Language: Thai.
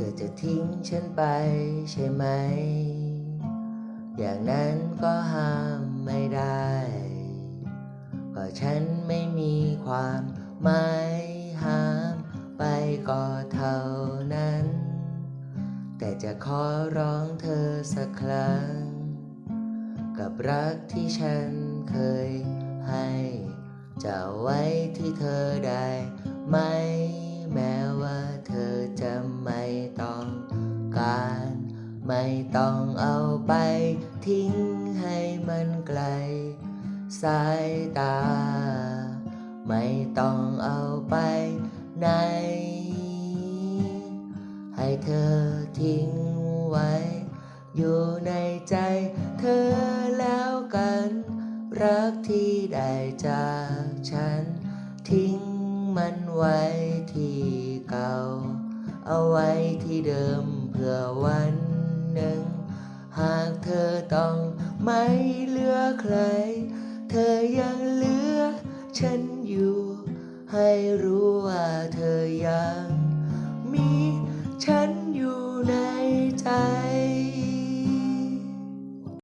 ธอจะทิ้งฉันไปใช่ไหม อย่างนั้นก็ห้ามไม่ได้ ก็ฉันไม่มีความหมายห้ามไปก็เท่านั้น แต่จะขอร้องเธอสักครั้ง กับรักที่ฉันเคยให้ จะไว้ที่เธอได้ไหม การ ไม่ต้องเอาไปทิ้งให้มันไกล สายตา ไม่ต้องเอาไปไหน ให้เธอทิ้งไว้ อยู่ในใจเธอแล้วกัน รักที่ได้จากฉัน ทิ้งมันไว้ที่เก่า เอาไว้ที่เดิมเพื่อวันหนึ่ง หากเธอต้องไม่เหลือใคร เธอยังเหลือฉันอยู่ ให้รู้ว่าเธอยัง